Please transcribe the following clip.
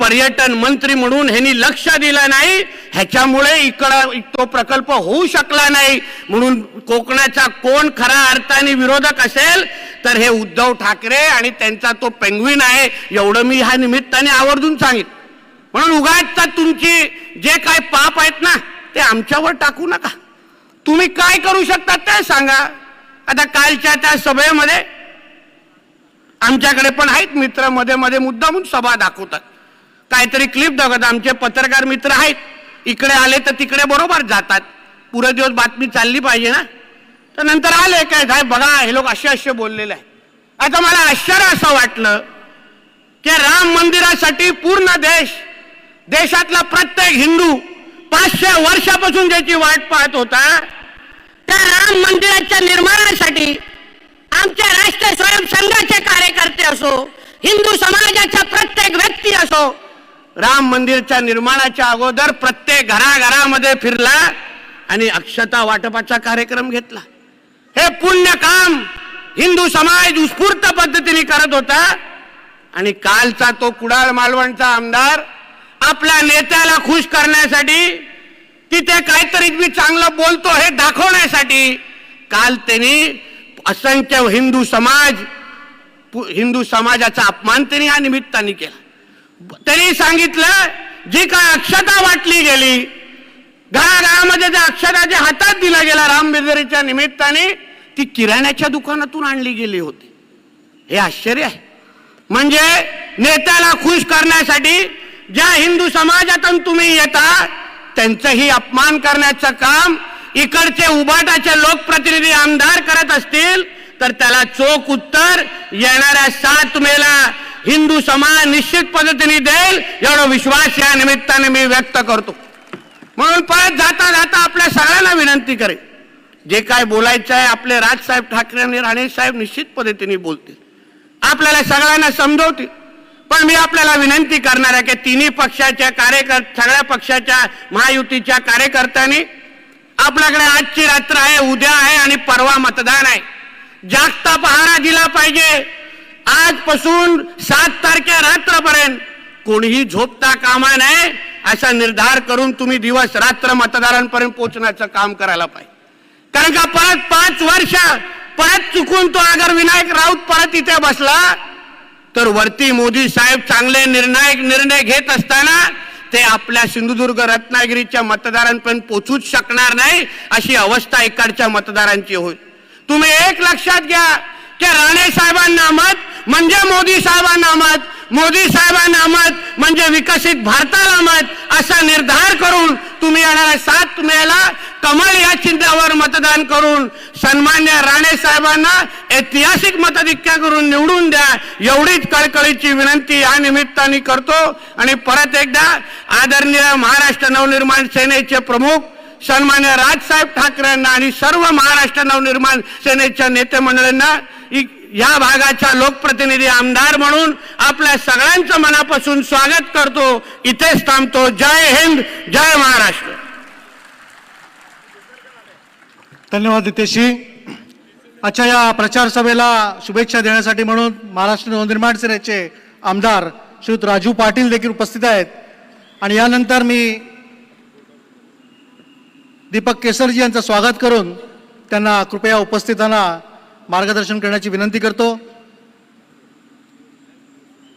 पर्यटन मंत्री म्हणून ह्यांनी लक्ष दिलं नाही. ह्याच्यामुळे इकडं तो प्रकल्प होऊ शकला नाही. म्हणून कोकणाचा कोण खरा अर्थाने विरोधक असेल तर हे उद्धव ठाकरे आणि त्यांचा तो पेंग्विन आहे एवढं मी ह्या निमित्ताने आवर्जून सांगित म्हणून उगाच तुमची जे काय पाप आहेत ना ते आमच्यावर टाकू नका. तुम्ही काय करू शकता ते सांगा. आता कालच्या त्या सभेमध्ये आमच्याकडे पण आहेत मित्रमध्ये मध्ये मुद्दामून सभा दाखवतात. काहीतरी क्लिप दाखवतात. आमचे पत्रकार मित्र आहेत. इकडे आले तर तिकडे बरोबर जातात. पुरे दिवस बातमी चालली पाहिजे ना? तर नंतर आले काय साहेब बघा हे लोक असे असे बोललेले आहे आता मला आश्चर्य असं वाटलं की राम मंदिरासाठी पूर्ण देश देशातला प्रत्येक हिंदू पाचशे वर्षापासून ज्याची वाट पाहत होता त्या राम मंदिराच्या निर्माणासाठी आमच्या राष्ट्रीय स्वयंसंघाचे कार्यकर्ते असो हिंदू समाजाचा प्रत्येक व्यक्ती असो राम मंदिरच्या निर्माणाच्या अगोदर प्रत्येक घराघरामध्ये फिरला आणि अक्षता वाटपाचा कार्यक्रम घेतला. हे पुण्य काम हिंदू समाज उत्स्फूर्त पद्धतीने करत होता आणि कालचा तो कुडाळ मालवणचा आमदार आपल्या नेत्याला खुश करण्यासाठी तिथे काहीतरी मी चांगलं बोलतो हे दाखवण्यासाठी काल त्यांनी असंख्य हिंदू समाज पु- हिंदू समाजाचा अपमान त्यांनी या निमित्ताने केला. त्यांनी सांगितलं जी काय अक्षता वाटली गेली घराघरामध्ये त्या अक्षता हातात दिला गेला रामबेजरीच्या निमित्ताने ती किराण्याच्या दुकानातून आणली गेली होती. हे आश्चर्य आहे. म्हणजे नेत्याला खुश करण्यासाठी ज्या हिंदू समाजातून तुम्ही येता त्यांचंही अपमान करण्याचं काम इकडचे उबाटाचे लोकप्रतिनिधी आमदार करत असतील तर त्याला चोख उत्तर येणाऱ्या सात मेला हिंदू समाज निश्चित पद्धतीने देईल एवढा विश्वास या निमित्ताने मी व्यक्त करतो. म्हणून परत जाता जाता आपल्या सगळ्यांना विनंती करेन. जे काय बोलायचं आहे आपले राजसाहेब ठाकरे आणि राणे साहेब निश्चित पद्धतीने बोलतील. आपल्याला सगळ्यांना समजवतील. पण मी आपल्याला विनंती करणार आहे की तिन्ही पक्षाच्या कार्यकर सगळ्या पक्षाच्या महायुतीच्या कार्यकर्त्यांनी आपल्याकडे आजची रात्र आहे उद्या आहे आणि परवा मतदान आहे. जागता पहारा दिला पाहिजे. आजपासून सात तारखे रात्रपर्यंत कोणीही झोपता कामा नये असा निर्धार करून तुम्ही दिवस रात्र मतदारांपर्यंत पोहोचण्याचं काम करायला पाहिजे. कारण का परत पाच वर्ष परत चुकून तो अगर विनायक राऊत परत इथे बसला तर वरती मोदी साहेब चांगले निर्णायक निर्णय घेत असताना ते आपल्या सिंधुदुर्ग रत्नागिरीच्या मतदारांपर्यंत पोचूच शकणार नाही अशी अवस्था इकडच्या मतदारांची होईल. तुम्ही एक लक्षात घ्या की राणे साहेबांना मत म्हणजे मोदी साहेबांना मत मोदी साहेबांना मत म्हणजे विकसित भारताला मत असा निर्धार करून तुम्ही येणाऱ्या सात मेला कमळ या चिन्हावर मतदान करून सन्मान्य राणे साहेबांना ऐतिहासिक मताधिक्य करून निवडून द्या. एवढीच कळकळीची विनंती या निमित्ताने करतो. आणि परत एकदा आदरणीय महाराष्ट्र नवनिर्माण सेनेचे प्रमुख सन्मान्य राजसाहेब ठाकरेंना आणि सर्व महाराष्ट्र नवनिर्माण सेनेच्या नेते मंडळींना या भागाचा लोकप्रतिनिधी आमदार म्हणून आपल्या सगळ्यांचं मनापासून स्वागत करतो. इथेच थांबतो. जय हिंद जय महाराष्ट्र. धन्यवाद नितेशजी आजच्या या प्रचार सभेला शुभेच्छा देण्यासाठी म्हणून महाराष्ट्र नवनिर्माण सेनेचे आमदार श्रीयुत राजू पाटील देखील उपस्थित आहेत. आणि यानंतर मी दीपक केसरजी यांचं स्वागत करून त्यांना कृपया उपस्थितांना मार्गदर्शन करण्याची विनंती करतो.